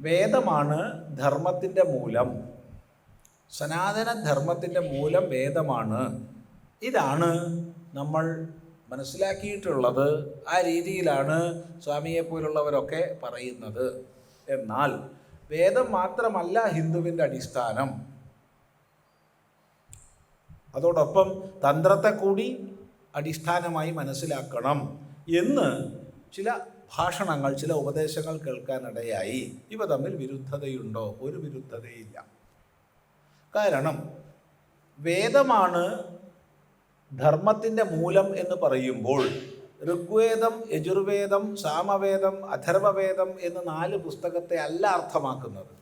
വേദമാണ് ധർമ്മത്തിന്റെ മൂലം. സനാതന ധർമ്മത്തിന്റെ മൂലം വേദമാണ്. ഇതാണ് നമ്മൾ മനസ്സിലാക്കിയിട്ടുള്ളത് ആ രീതിയിലാണ് സ്വാമിയെ പോലുള്ളവരൊക്കെ പറയുന്നത്. എന്നാൽ വേദം മാത്രമല്ല ഹിന്ദുവിന്റെ അടിസ്ഥാനം. അതോടൊപ്പം തന്ത്രത്തെ കൂടി അടിസ്ഥാനമായി മനസ്സിലാക്കണം എന്ന് ചില ഭാഷണങ്ങൾ ചില ഉപദേശങ്ങൾ കേൾക്കാനിടയായി. ഇവ തമ്മിൽ വിരുദ്ധതയുണ്ടോ? ഒരു വിരുദ്ധതയില്ല. കാരണം വേദമാണ് ധർമ്മത്തിന്റെ മൂലം എന്ന് പറയുമ്പോൾ ഋഗ്വേദം യജുർവേദം സാമവേദം അഥർവവേദം എന്ന് നാല് പുസ്തകത്തെ അല്ല അർത്ഥമാക്കുന്നത്.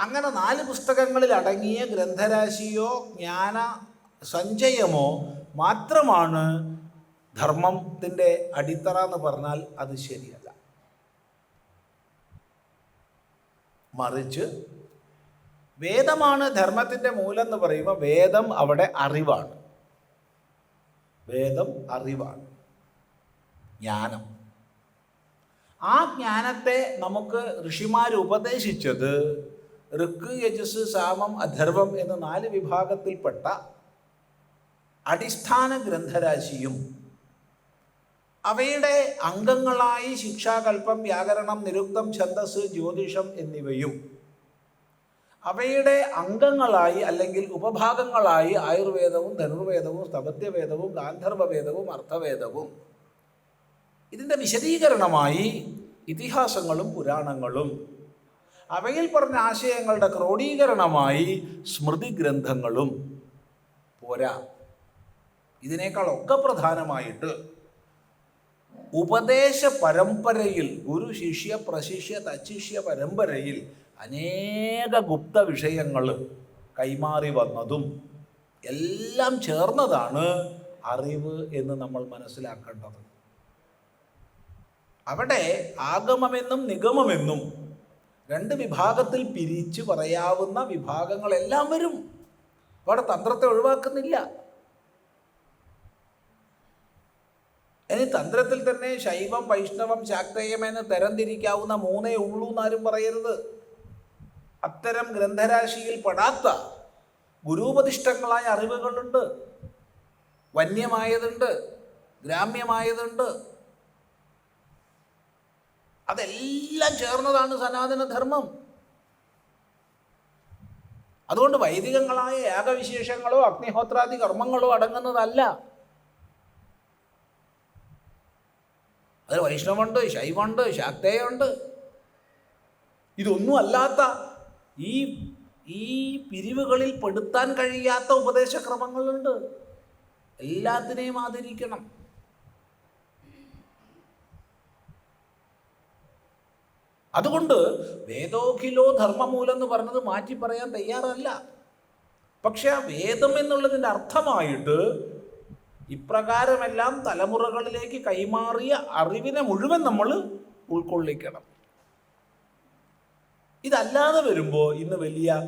അങ്ങനെ നാല് പുസ്തകങ്ങളിൽ അടങ്ങിയ ഗ്രന്ഥരാശിയോ ജ്ഞാന സഞ്ചയമോ മാത്രമാണ് ധർമ്മത്തിന്റെ അടിത്തറ എന്ന് പറഞ്ഞാൽ അത് ശരിയല്ല. മറിച്ച് വേദമാണ് ധർമ്മത്തിന്റെ മൂലം എന്ന് പറയുമ്പോൾ വേദം അവിടെ അറിവാണ്. വേദം അറിവാണ്. ജ്ഞാനം. ആ ജ്ഞാനത്തെ നമുക്ക് ഋഷിമാർ ഉപദേശിച്ചത് ഋക്ക് യജസ് സാമം അധർവം എന്ന നാല് വിഭാഗത്തിൽപ്പെട്ട അടിസ്ഥാന ഗ്രന്ഥരാശിയും അവയുടെ അംഗങ്ങളായി ശിക്ഷാകൽപ്പം വ്യാകരണം നിരുക്തം ഛന്ദസ് ജ്യോതിഷം എന്നിവയും അവയുടെ അംഗങ്ങളായി അല്ലെങ്കിൽ ഉപഭാഗങ്ങളായി ആയുർവേദവും ധനുർവേദവും സ്തപത്യവേദവും ഗാന്ധർവവേദവും അർത്ഥവേദവും ഇതിന്റെ വിശദീകരണമായി ഇതിഹാസങ്ങളും പുരാണങ്ങളും അവയിൽ പറഞ്ഞ ആശയങ്ങളുടെ ക്രോഡീകരണമായി സ്മൃതി ഗ്രന്ഥങ്ങളും പോരാ. ഇതിനേക്കാളൊക്കെ പ്രധാനമായിട്ട് ഉപദേശ പരമ്പരയിൽ ഗുരു ശിഷ്യ പ്രശിഷ്യ തച്ചിഷ്യ പരമ്പരയിൽ അനേക ഗുപ്ത വിഷയങ്ങൾ കൈമാറി വന്നതും എല്ലാം ചേർന്നതാണ് അറിവ് എന്ന് നമ്മൾ മനസ്സിലാക്കേണ്ടത്. അവിടെ ആഗമമെന്നും നിഗമമെന്നും രണ്ട് വിഭാഗത്തിൽ പിരിച്ചു പറയാവുന്ന വിഭാഗങ്ങളെല്ലാം വരും. അവിടെ തന്ത്രത്തെ ഒഴിവാക്കുന്നില്ല. തന്ത്രത്തിൽ തന്നെ ശൈവം വൈഷ്ണവം ശാക്തേയം എന്ന് തരംതിരിക്കാവുന്ന മൂന്നേ ഉള്ളൂ എന്നാരും പറയരുത്. അത്തരം ഗ്രന്ഥരാശിയിൽ പെടാത്ത ഗുരുപതിഷ്ഠങ്ങളായ അറിവുകളുണ്ട്. വന്യമായതുണ്ട് ഗ്രാമ്യമായതുണ്ട്. അതെല്ലാം ചേർന്നതാണ് സനാതനധർമ്മം. അതുകൊണ്ട് വൈദികങ്ങളായ യാഗവിശേഷങ്ങളോ അഗ്നിഹോത്രാദി കർമ്മങ്ങളോ അടങ്ങുന്നതല്ല. അതിൽ വൈഷ്ണവുണ്ട് ശൈവമുണ്ട് ശാക്തേയുണ്ട്. ഇതൊന്നും അല്ലാത്ത ഈ ഈ പിരിവുകളിൽ പെടുത്താൻ കഴിയാത്ത ഉപദേശക്രമങ്ങളുണ്ട്. എല്ലാത്തിനെയും ആദരിക്കണം. അതുകൊണ്ട് വേദോഖിലോ ധർമ്മമൂലം എന്ന് പറഞ്ഞത് മാറ്റി പറയാൻ തയ്യാറല്ല. പക്ഷെ ആ വേദം എന്നുള്ളതിന്റെ അർത്ഥമായിട്ട് ഇപ്രകാരമെല്ലാം തലമുറകളിലേക്ക് കൈമാറിയ അറിവിനെ മുഴുവൻ നമ്മൾ ഉൾക്കൊള്ളിക്കണം. ഇതല്ലാതെ വരുമ്പോൾ ഇന്ന് വലിയ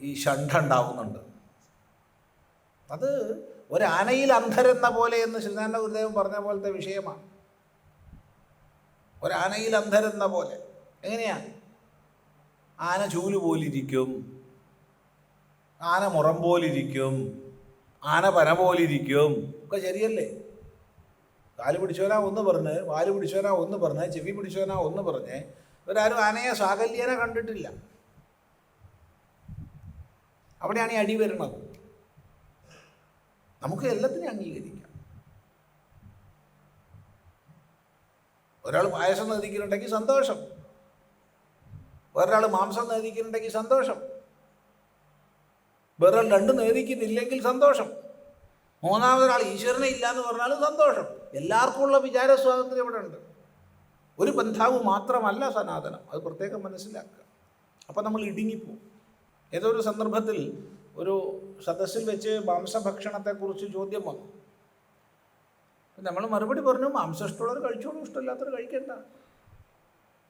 ഈ ഷണ്ട ഉണ്ടാവുന്നുണ്ട്. അത് ഒരാനയിൽ അന്ധരെന്ന പോലെ എന്ന് ശ്രീനാരായണ ഗുരുദേവൻ പറഞ്ഞ പോലത്തെ വിഷയമാണ്. ഒരാനയിൽ അന്ധരെന്ന പോലെ. എങ്ങനെയാ? ആന ചൂൽ പോലിരിക്കും ആന മുറം പോലിരിക്കും ആന പന പോലിരിക്കും ഒക്കെ ശരിയല്ലേ? കാൽ പിടിച്ചവനാ ഒന്ന് പറഞ്ഞ് വാൽ പിടിച്ചവനാ ഒന്ന് പറഞ്ഞ് ചെവി പിടിച്ചവനാ ഒന്ന് പറഞ്ഞ്. ഇവരാരും ആനയെ സാകല്യനെ കണ്ടിട്ടില്ല. അവിടെയാണ് ഈ അടി വരുന്നത്. നമുക്ക് എല്ലാത്തിനെയും അംഗീകരിക്കാം. ഒരാൾ പായസം നേദിക്കുന്നുണ്ടെങ്കിൽ സന്തോഷം. വേറൊരാൾ മാംസം നേതിക്കുന്നുണ്ടെങ്കിൽ സന്തോഷം. വേറൊരാൾ രണ്ടും നേതിക്കുന്നില്ലെങ്കിൽ സന്തോഷം. മൂന്നാമതൊരാൾ ഈശ്വരനെ ഇല്ല എന്ന് പറഞ്ഞാൽ സന്തോഷം. എല്ലാവർക്കും ഉള്ള വിചാര സ്വാതന്ത്ര്യം ഇവിടെ ഉണ്ട്. ഒരു ബന്ധാവ് മാത്രമല്ല സനാതനം. അത് പ്രത്യേകം മനസ്സിലാക്കുക. അപ്പം നമ്മൾ ഇടുങ്ങിപ്പോവും. ഏതോ ഒരു സന്ദർഭത്തിൽ ഒരു സദസ്സിൽ വെച്ച് മാംസഭക്ഷണത്തെക്കുറിച്ച് ചോദ്യം വന്നു. നമ്മൾ മറുപടി പറഞ്ഞു മാംസം ഇഷ്ടമുള്ളവർ കഴിച്ചോളൂ ഇഷ്ടമില്ലാത്തവർ കഴിക്കണ്ട.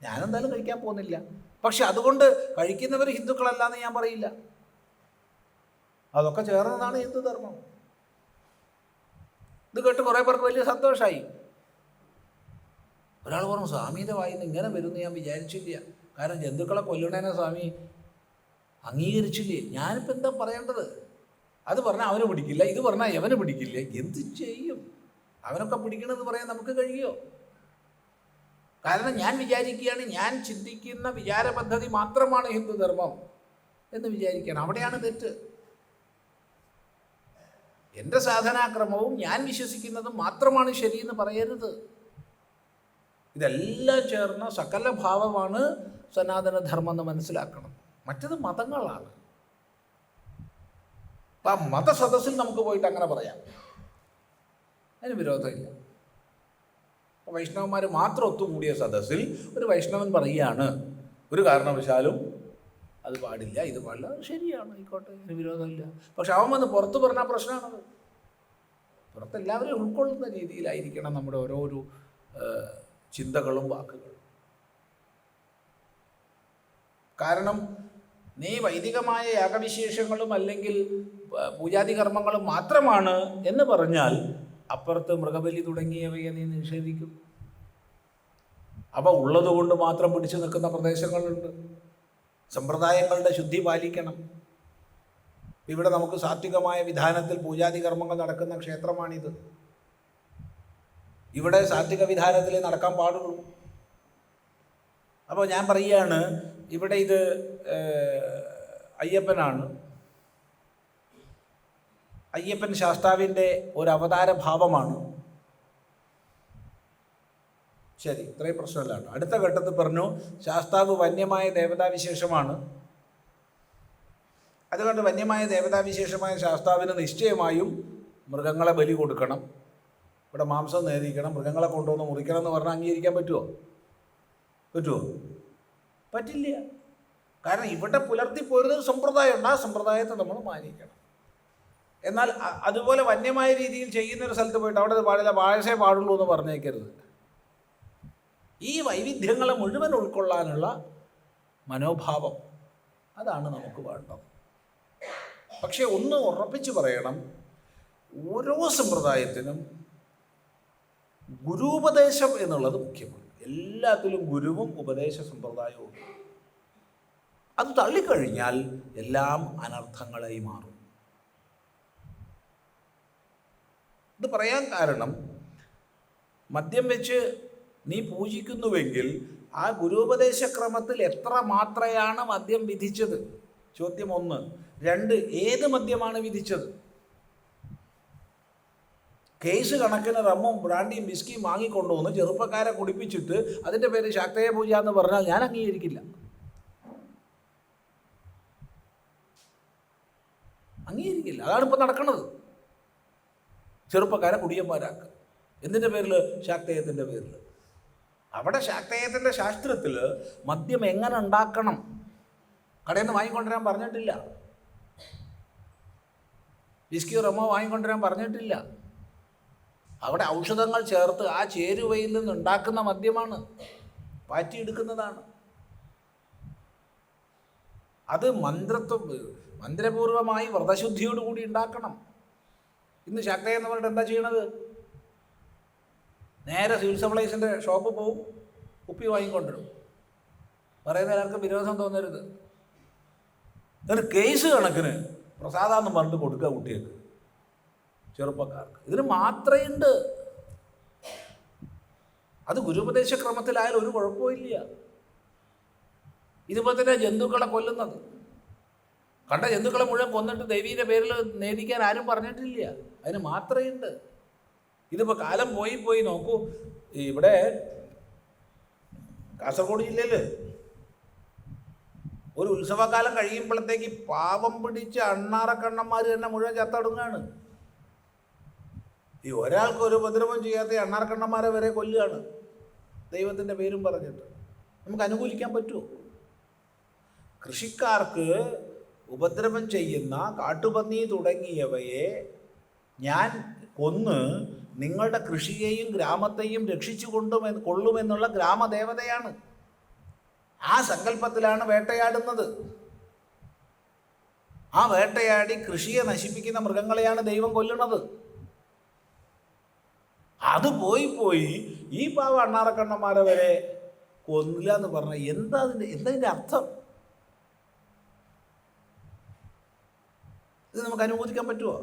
ഞാനെന്തായാലും കഴിക്കാൻ പോകുന്നില്ല. പക്ഷെ അതുകൊണ്ട് കഴിക്കുന്നവർ ഹിന്ദുക്കളല്ല എന്ന് ഞാൻ പറയില്ല. അതൊക്കെ ചേർന്നതാണ് ഹിന്ദുധർമ്മം. ഇത് കേട്ട് കുറേ പേർക്ക് വലിയ സന്തോഷമായി ഒരാൾ പറഞ്ഞു സ്വാമിയുടെ വായിൽ നിന്ന് ഇങ്ങനെ വരുമെന്ന് ഞാൻ വിചാരിച്ചില്ല. കാരണം ജന്തുക്കളെ കൊല്ലണേനെ സ്വാമി അംഗീകരിച്ചില്ലേ? ഞാനിപ്പോൾ എന്താ പറയേണ്ടത്? അത് പറഞ്ഞാൽ അവന് പിടിക്കില്ല ഇത് പറഞ്ഞാൽ എവനെ പിടിക്കില്ല. എന്ത് ചെയ്യും? അവനൊക്കെ പിടിക്കണമെന്ന് പറയാൻ നമുക്ക് കഴിയോ? കാരണം ഞാൻ വിചാരിക്കുകയാണ് ഞാൻ ചിന്തിക്കുന്ന വിചാര പദ്ധതി മാത്രമാണ് ഹിന്ദുധർമ്മം എന്ന് വിചാരിക്കണം അവിടെയാണ് തെറ്റ്. എന്റെ സാധനാക്രമവും ഞാൻ വിശ്വസിക്കുന്നതും മാത്രമാണ് ശരിയെന്ന് പറയരുത്. ഇതെല്ലാം ചേർന്ന സകല ഭാവമാണ് സനാതനധർമ്മം എന്ന് മനസ്സിലാക്കണം. മറ്റത് മതങ്ങളാണ്. അപ്പം ആ മതസദസ്സിൽ നമുക്ക് പോയിട്ട് അങ്ങനെ പറയാം. അതിന് വിരോധമില്ല. വൈഷ്ണവന്മാർ മാത്രം ഒത്തുകൂടിയ സദസ്സിൽ ഒരു വൈഷ്ണവൻ പറയുകയാണ് ഒരു കാരണവശാലും അത് പാടില്ല ഇത് പാടില്ല. ശരിയാണ് ആയിക്കോട്ടെ അതിന് വിരോധമില്ല. പക്ഷെ അവൻ വന്ന് പുറത്ത് പറഞ്ഞാൽ പ്രശ്നമാണത്. പുറത്ത് എല്ലാവരെയും ഉൾക്കൊള്ളുന്ന രീതിയിലായിരിക്കണം നമ്മുടെ ഓരോരോ ചിന്തകളും വാക്കുകളും. കാരണം നീ വൈദികമായ യാഗവിശേഷങ്ങളും അല്ലെങ്കിൽ പൂജാതി കർമ്മങ്ങളും മാത്രമാണ് എന്ന് പറഞ്ഞാൽ അപ്പുറത്ത് മൃഗബലി തുടങ്ങിയവയെ നീ നിഷേധിക്കും. അപ്പോൾ ഉള്ളതുകൊണ്ട് മാത്രം പിടിച്ചു നിൽക്കുന്ന പ്രദേശങ്ങളുണ്ട്. സമ്പ്രദായങ്ങളുടെ ശുദ്ധി പാലിക്കണം. ഇവിടെ നമുക്ക് സാത്വികമായ വിധാനത്തിൽ പൂജാതി കർമ്മങ്ങൾ നടക്കുന്ന ക്ഷേത്രമാണിത്. ഇവിടെ സാത്വിക വിധാനത്തിൽ നടക്കാൻ പാടുള്ളൂ. അപ്പോൾ ഞാൻ പറയുകയാണ് ഇവിടെ ഇത് അയ്യപ്പനാണ്. അയ്യപ്പൻ ശാസ്താവിന്റെ ഒരു അവതാര ഭാവമാണ് ശരി ഇത്രയും പ്രശ്നമല്ല അടുത്ത ഘട്ടത്തിൽ പറഞ്ഞു ശാസ്താവ് വന്യമായ ദേവതാവിശേഷമാണ്. അതുകൊണ്ട് വന്യമായ ദേവതാവിശേഷമായ ശാസ്താവിന് നിശ്ചയമായും മൃഗങ്ങളെ ബലി കൊടുക്കണം. ഇവിടെ മാംസം നേദിക്കണം മൃഗങ്ങളെ കൊണ്ടുവന്ന് മുറിക്കണം എന്ന് പറഞ്ഞാൽ അംഗീകരിക്കാൻ പറ്റുമോ പറ്റുമോ പറ്റില്ല. കാരണം ഇവിടെ പുലർത്തി പോരുന്നൊരു സമ്പ്രദായമുണ്ട്. ആ സമ്പ്രദായത്തെ നമ്മൾ മാനിക്കണം. എന്നാൽ അതുപോലെ വന്യമായ രീതിയിൽ ചെയ്യുന്ന ഒരു സ്ഥലത്ത് പോയിട്ട് അവിടെ പാടില്ല വാഴസേ പാടുള്ളൂ എന്ന് പറഞ്ഞേക്കരുത്. ഈ വൈവിധ്യങ്ങളെ മുഴുവൻ ഉൾക്കൊള്ളാനുള്ള മനോഭാവം അതാണ് നമുക്ക് വേണ്ടത്. പക്ഷേ ഒന്ന് ഉറപ്പിച്ച് പറയണം ഓരോ സമ്പ്രദായത്തിനും ഗുരുപദേശം എന്നുള്ളത് മുഖ്യമാണ്. എല്ലാത്തിലും ഗുരുവും ഉപദേശ സമ്പ്രദായവും അത് തള്ളിക്കഴിഞ്ഞാൽ എല്ലാം അനർത്ഥങ്ങളായി മാറും. ഇത് പറയാൻ കാരണം മദ്യം വെച്ച് നീ പൂജിക്കുന്നുവെങ്കിൽ ആ ഗുരുപദേശക്രമത്തിൽ എത്ര മാത്രയാണ് മദ്യം വിധിച്ചത്? ചോദ്യം ഒന്ന്. രണ്ട് ഏത് മദ്യമാണ് വിധിച്ചത്? കേസ് കണക്കിന് റമ്മും ബ്രാൻഡിയും വിസ്കിയും വാങ്ങിക്കൊണ്ടുവന്ന് ചെറുപ്പക്കാരെ കുടിപ്പിച്ചിട്ട് അതിന്റെ പേര് ശാക്തയ പൂജ എന്ന് പറഞ്ഞാൽ ഞാൻ അംഗീകരിക്കില്ല. അംഗീകരിക്കില്ല. അതാണ് ഇപ്പം നടക്കുന്നത് ചെറുപ്പക്കാരെ കുടിയന്മാരാക്കുക. എന്തിന്റെ പേരിൽ ശാക്തേയത്തിന്റെ പേരിൽ അവിടെ ശാക്തേയത്തിന്റെ ശാസ്ത്രത്തിൽ മദ്യം എങ്ങനെ ഉണ്ടാക്കണം? കടയിൽ നിന്ന് വാങ്ങിക്കൊണ്ടുവരാൻ പറഞ്ഞിട്ടില്ല. വിസ്കി റമോ വാങ്ങിക്കൊണ്ടുവരാൻ പറഞ്ഞിട്ടില്ല. അവിടെ ഔഷധങ്ങൾ ചേർത്ത് ആ ചേരുവയിൽ നിന്ന് ഉണ്ടാക്കുന്ന മദ്യമാണ്. പാറ്റിയെടുക്കുന്നതാണ് അത് മന്ത്രത്വം മന്ത്രപൂർവമായി വ്രതശുദ്ധിയോടുകൂടി ഉണ്ടാക്കണം. ഇന്ന് ശാക്തയെന്ന് പറഞ്ഞിട്ട് എന്താ ചെയ്യണത്? നേരെ സിവിൽ സപ്ലൈസിന്റെ ഷോപ്പ് പോവും കുപ്പി വാങ്ങിക്കൊണ്ടിടും. പറയുന്ന എല്ലാവർക്കും വിരോധം തോന്നരുത്. ഇതൊരു കേസ് കണക്കിന് പ്രസാദാന്ന് പറഞ്ഞിട്ട് കൊടുക്കുക കുട്ടികൾക്ക് ചെറുപ്പക്കാർക്ക്. ഇതിന് മാത്രയുണ്ട്. അത് ഗുരുപദേശ ക്രമത്തിലായാലും ഒരു കുഴപ്പമില്ല ഇതുപോലെ തന്നെ ജന്തുക്കളെ കൊല്ലുന്നത്. കണ്ട ജന്തുക്കളെ മുഴുവൻ കൊന്നിട്ട് ദേവീന്റെ പേരിൽ നേടിക്കാൻ ആരും പറഞ്ഞിട്ടില്ല. അതിന് മാത്രയുണ്ട്. ഇതിപ്പോൾ കാലം പോയി പോയി നോക്കൂ. ഇവിടെ കാസർഗോഡ് ജില്ലയിൽ ഒരു ഉത്സവകാലം കഴിയുമ്പോഴത്തേക്ക് പാവം പിടിച്ച അണ്ണാറക്കണ്ണന്മാർ തന്നെ മുഴുവൻ ചത്തടുങ്ങാണ്. ഈ ഒരാൾക്ക് ഒരു ഉപദ്രവം ചെയ്യാത്ത അണ്ണാർക്കണ്ണന്മാരെ വരെ കൊല്ലുകയാണ്. ദൈവത്തിന്റെ പേരും പറഞ്ഞിട്ട്. നമുക്ക് അനുകൂലിക്കാൻ പറ്റുമോ? കൃഷിക്കാർക്ക് ഉപദ്രവം ചെയ്യുന്ന കാട്ടുപന്നി തുടങ്ങിയവയെ ഞാൻ കൊന്ന് നിങ്ങളുടെ കൃഷിയെയും ഗ്രാമത്തെയും രക്ഷിച്ചു കൊണ്ടുമെന്ന് കൊള്ളുമെന്നുള്ള ഗ്രാമദേവതയാണ്. ആ സങ്കല്പത്തിലാണ് വേട്ടയാടുന്നത്. ആ വേട്ടയാടി കൃഷിയെ നശിപ്പിക്കുന്ന മൃഗങ്ങളെയാണ് ദൈവം കൊല്ലുന്നത്. അത് പോയി പോയി ഈ പാവ അണ്ണാറക്കണ്ണന്മാരെ വരെ കൊന്നില്ല എന്ന് പറഞ്ഞ എന്താ അതിന്റെ എന്തതിന്റെ അർത്ഥം? ഇത് നമുക്ക് അനുമോദിക്കാൻ പറ്റുമോ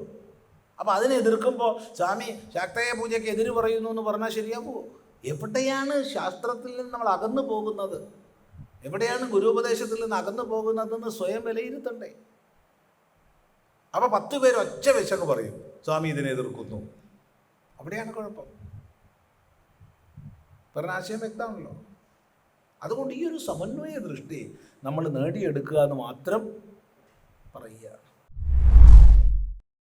അപ്പോൾ അതിനെ എതിർക്കുമ്പോൾ സ്വാമി ശാക്തേയ പൂജയ്ക്ക് എതിര് പറയുന്നു എന്ന് പറഞ്ഞാൽ ശരിയാകുമോ എവിടെയാണ് ശാസ്ത്രത്തിൽ നിന്ന് നമ്മൾ അകന്നു പോകുന്നത്? എവിടെയാണ് ഗുരുപദേശത്തിൽ നിന്ന് അകന്നു പോകുന്നതെന്ന് സ്വയം വിലയിരുത്തണ്ടേ? അപ്പോൾ പത്ത് പേര് ഒച്ച വെച്ചങ്ങ് പറയും സ്വാമി ഇതിനെ എതിർക്കുന്നു. അവിടെയാണ് കുഴപ്പം. പറഞ്ഞ ആശയം വ്യക്തമാണല്ലോ. അതുകൊണ്ട് ഈ ഒരു സമന്വയ ദൃഷ്ടി നമ്മൾ നേടിയെടുക്കുക എന്ന് മാത്രം പറയുക.